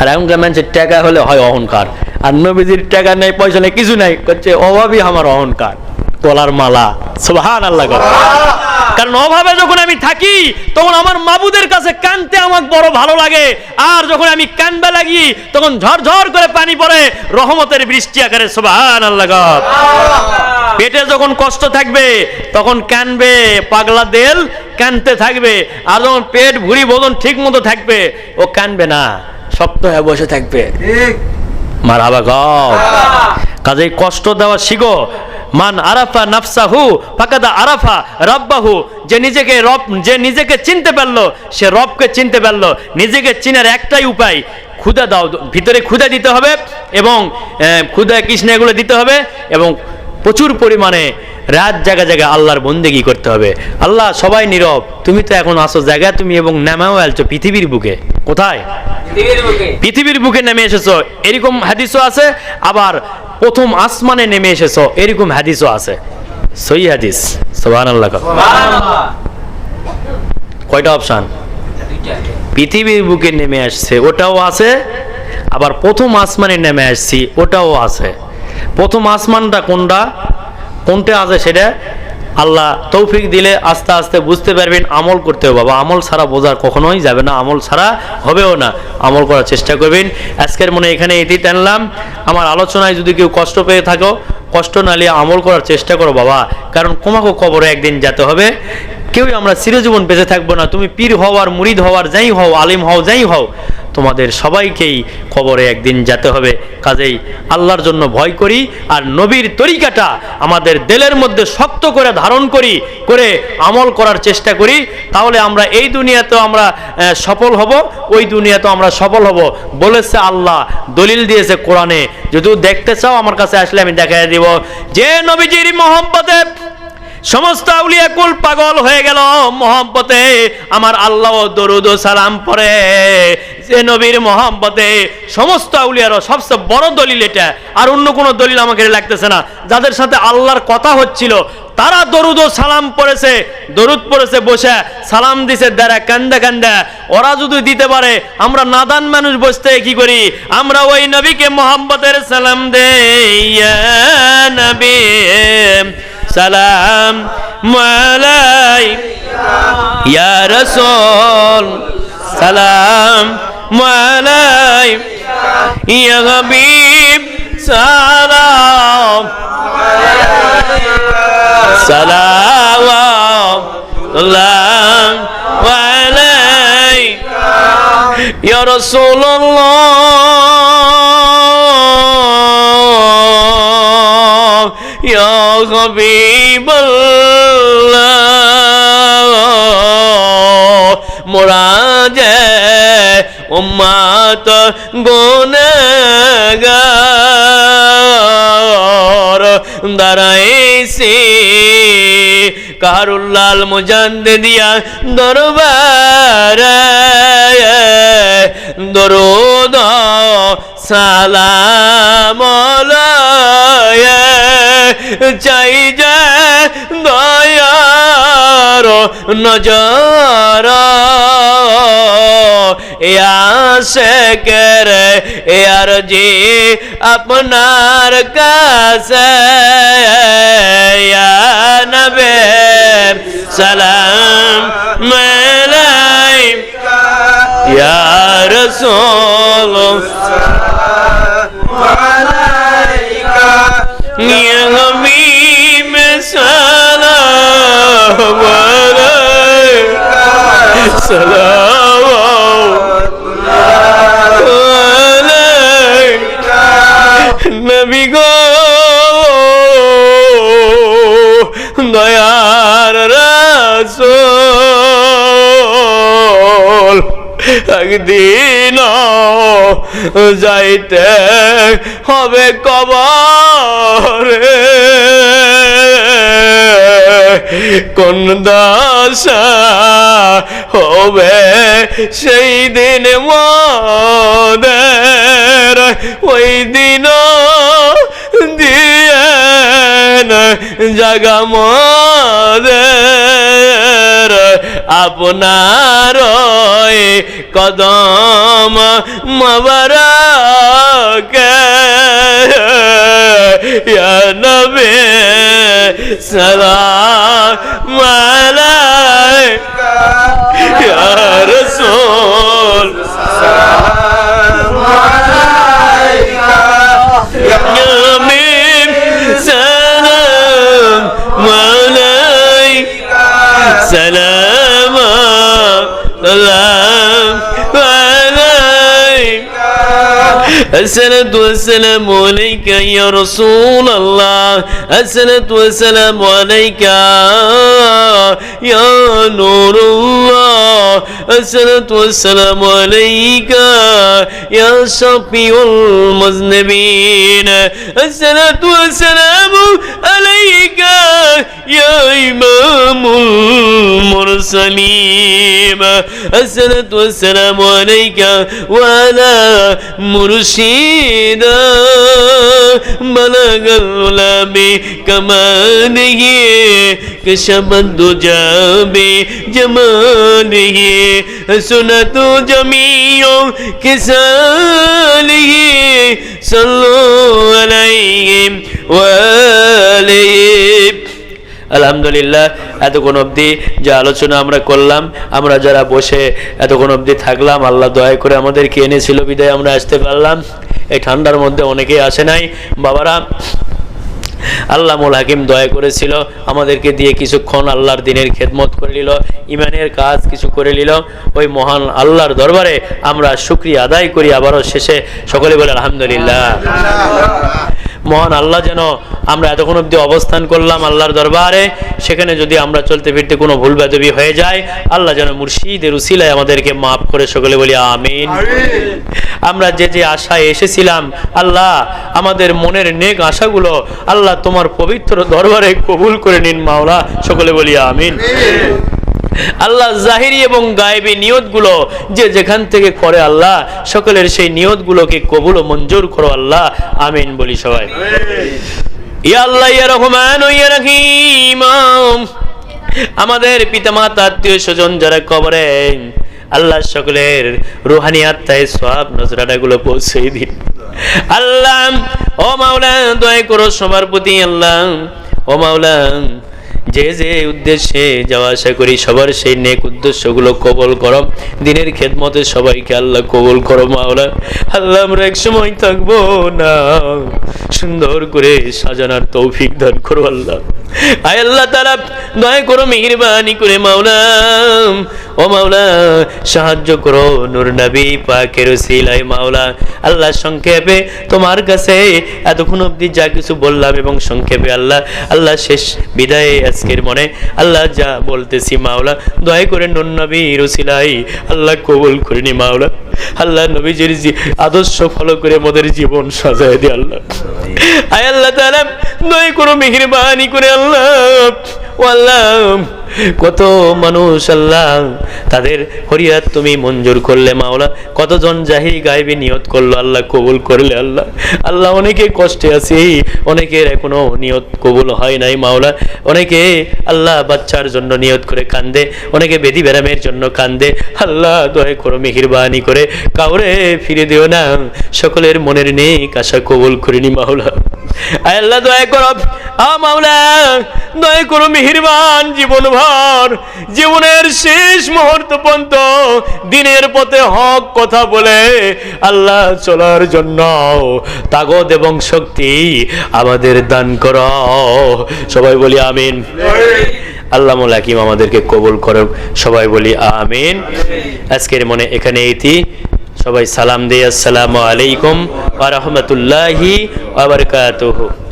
আর এখনকার মানুষের টাকা হলে হয় অহংকার। আর নবীজির টাকা নেই পয়সা নেই কিছু নাই করছে অভাবই আমার অহংকার। গলার মালা সুবহান আল্লাহ কারণ অভাবে যখন আমি থাকি তখন আমার মাবুদের কাছে কানতে আমার বড় ভালো লাগে। আর যখন আমি কানবে লাগি তখন ঝরঝর করে পানি পড়ে রহমতের বৃষ্টি আকারে সুবহান আল্লাহ। পেটে যখন কষ্ট থাকবে তখন কানবে পাগলা দেল কানতে থাকবে। আর যখন পেট ভুড়ি বদন ঠিক মতো থাকবে ও কানবে না। শক্ত হয়ে বসে থাকবে। মার গাও কাজেই কষ্ট দেওয়া শিখো মান আরাফা নাফসাহু ফাকাদা আরাফা রব্বাহু। যে নিজেকে রব যে নিজেকে চিনতে পারল সে রবকে চিনতে পারল। নিজেকে চিনার একটাই উপায় ক্ষুদা দাও। ভিতরে ক্ষুদা দিতে হবে এবং ক্ষুদা কৃষ্ণ এগুলো দিতে হবে এবং প্রচুর পরিমাণে রাত জায়গা জায়গায় আল্লাহর বন্দেগি করতে হবে। আল্লাহ সবাই নীরব। তুমি তো এখন আসো জায়গা তুমি এবং নামাও আলছো পৃথিবীর বুকে। কোথায়? পৃথিবীর বুকে। নেমে এসেছ। এরকম হাদিসও আছে আবার প্রথম আসমানে নেমে এসেছ। এরকম হাদিসও আছে। সই হাদিস। আল্লাহ কয়টা অপশান? পৃথিবীর বুকে নেমে আসছে ওটাও আছে। আবার প্রথম আসমানে নেমে আসছি ওটাও আছে। প্রথম আসমানটা কোনটা? কোনটা আছে সেটা আল্লাহ তৌফিক দিলে আস্তে আস্তে বুঝতে পারবেন, আমল করতে হবে। বাবা, আমল ছাড়া বোঝার কখনোই যাবে না, আমল ছাড়া হবেও না। আমল করার চেষ্টা করবেন। আজকের মনে এখানে এটি টানলাম আমার আলোচনায় যদি কেউ কষ্ট পেয়ে থাকো, কষ্ট না নিয়ে আমল করার চেষ্টা করো বাবা। কারণ কোমাকো কবরে একদিন যেতে হবে। কেউই আমরা চিরজীবন বেঁচে থাকব না। তুমি পীর হও আর মুরিদ হও আর যাই হও, আলিম হও, যাই হও। তোমাদের সবাইকেই কবরে একদিন যেতে হবে। কাজেই আল্লাহর জন্য ভয় করি আর নবীর তরিকাটা আমাদের দেলের মধ্যে শক্ত করে ধারণ করি, করে আমল করার চেষ্টা করি। তাহলে আমরা এই দুনিয়াতেও আমরা সফল হব, ওই দুনিয়াতেও আমরা সফল হব বলেছে আল্লাহ। দলিল দিয়েছে কোরআনে, যদি দেখতে চাও আমার কাছে আসলে আমি দেখাই দিব। যে নবীজির মোহাম্মতে সমস্ত আউলিয়া কুল পাগল হয়ে গেল মোহাম্মতে আমার আল্লাহ দরুদ ও সালাম পরে যে নবীর মোহাম্মতে সমস্ত আউলিয়ারও সবচেয়ে বড় দলিল এটা। আর অন্য কোনো দলিল আমাকে লাগতেছে না। যাদের সাথে আল্লাহর কথা হচ্ছিল, তারা দরুদ ও সালাম পড়েছে, দরুদ পড়েছে বসে, সালাম দিছে দ্বারা, কান্দা কান্দা। ওরা যদি দিতে পারে, আমরা নাদান মানুষ বসতে কি করি? আমরা ওই নবীকে মোহাম্মতের সালাম নবী, সালাম মালাই ইয়া সালাম মালাই ইয়া হাবিব সালাম। সালাম আলাই ইয়া রাসূলুল্লাহ। ইয়া হাবিবাল্লাহ। উম্মাত গুনাহগার দাঁড়াইছি কারুল্লাল মুজান্দ দিয়া দরবার। দরুদ সালাম চাই যে দয়ার নজর ইয়াসে করে ইয়ার জি আপনার কাছে। নবে সালাম মেলাই রসুল নবী গো দয়ার রাসূল একদিন যাইতে হবে কবরে। কোন দাসা হবে সেই দিন মদের। ওই দিন দিয়ে জাগা মদের। আপনার কদম মবরক। নবী সালাম আলাইকা। ইয়া রাসূল سلام الصلاة والسلام عليك يا رسول الله. الصلاة والسلام عليك يا نور الله. الصلاة والسلام عليك يا شفيع المذنبين. الصلاة والسلام عليك يا إمام المرسلين. الصلاة والسلام عليك وعلى مرشد بلغ العلا بكماله كشف الدجى بجماله سنة جميع كساله صلوا عليه وآله আলহামদুলিল্লাহ এতক্ষণ অবধি যে আলোচনা আমরা করলাম, আমরা যারা বসে এতক্ষণ অবধি থাকলাম, আল্লাহ দয়া করে আমাদেরকে এনেছিল, বিদায় আমরা আসতে পারলাম। এই ঠান্ডার মধ্যে অনেকেই আসে নাই। বাবারা আল্লাহ মুল হাকিম দয়া করেছিল, আমাদেরকে দিয়ে কিছুক্ষণ আল্লাহর দিনের খেদমত করে নিল, ইমানের কাজ কিছু করে নিল। ওই মহান আল্লাহর দরবারে আমরা শুক্রিয়া আদায় করি। আবারও শেষে সকলে বলে, আলহামদুলিল্লাহ। মহান আল্লাহ যেন আমরা এতক্ষণ অব্দি অবস্থান করলাম আল্লাহর দরবারে, সেখানে যদি আমরা চলতে ফিরতে কোনো ভুল বেদবি হয়ে যায়, আল্লাহ যেন মুর্শিদের উসিলায় আমাদেরকে মাফ করে সকলে বলি আমিন। আমরা যে যে আশায় এসেছিলাম, আল্লাহ আমাদের মনের নেক আশাগুলো আল্লাহ তোমার পবিত্র দরবারে কবুল করে নিন মাওলা, সকলে বলি আমিন। আল্লাহ জাহিরি এবং গায়েবী নিয়তগুলো যে যেখান থেকে করে আল্লাহ সকলের সেই নিয়তগুলোকে কবুল ও মঞ্জুর করো আল্লাহ। আমিন বলি সবাই। ইয়া আল্লাহ ইয়া রহমান ও ইয়া রহিম। আমাদের পিতামাতা আত্মীয় স্বজন যারা কবরে আল্লাহ সকলের রুহানি আত্মায় সব নজরাটাগুলো পৌঁছে দিন। আল্লাহ ও মাওলা দয়া করো সবার প্রতি আল্লাহ। ও মাওলা যে যে উদ্দেশ্যে যাওয়া আসা করি, সবার সেই নেক উদ্দেশ্যগুলো কবল করম দিনের খেদমতে সবাইকে আল্লাহ কবল করো, মাওলা। আল্লাহ আমরা এক সময় থাকব না। সুন্দর করে সাজানোর তৌফিক দান করো আল্লাহ। আয় আল্লাহ তারা দয়া করো, মেহরবানি করে, মাওলা। ও মাওলা, সাহায্য করো নূর নবী পাকের সিলাই মাওলা। আল্লাহ সংক্ষেপে তোমার কাছে এতক্ষণ অবধি যা কিছু বললাম এবং সংক্ষেপে আল্লাহ আল্লাহ শেষ বিদায়ে আজকের মনে আল্লাহ যা বলতেছি মাওলা দয়া করে নবী রসিলাই আল্লাহ কবুল করিনি মাওলা। আল্লাহ নবীজির আদর্শ ফলো করে আমাদের জীবন সাজায় দি আল্লাহ। আয় আল্লাহ তাআলা দয়া করো মেহরবানি করে আল্লাহ। আল্লাহ কত মানুষ আল্লাহ, তাদের হরিয়াত তুমি মঞ্জুর করলে মাওলা। কতজন জাহিরি গায়েবী নিয়ত করল আল্লাহ, কবুল করলে আল্লাহ। আল্লাহ, অনেকে কষ্টে আছে, অনেকের এখনও নিয়ত কবুল হয় নাই মাওলা। অনেকে আল্লাহ বাচ্চার জন্য নিয়ত করে কান্দে, অনেকে বেদি ব্যারামের জন্য কান্দে। আল্লাহ, দয়া করো মেহেরবানি করে কাউরে ফিরে দিও না। সকলের মনের নেই আশা কবুল করিনি মাওলা। আল্লাহ দয়া করো মাওলা, দয়া করো মেহেরবান জীবন ভর জীবনের শেষ মুহূর্ত পর্যন্ত দিনের পথে হক কথা বলে আল্লাহ চলার জন্য তাগদ এবং শক্তি আমাদের দান করো। সবাই বলি আমিন। আল্লাহ হাকিম আমাদেরকে কবুল করো সবাই বলি আমিন। আজকের মনে এখানে ইতি সবাই সালাম দিয়ে আসসালামু আলাইকুম আ রহমতুল্লাহি ওয়া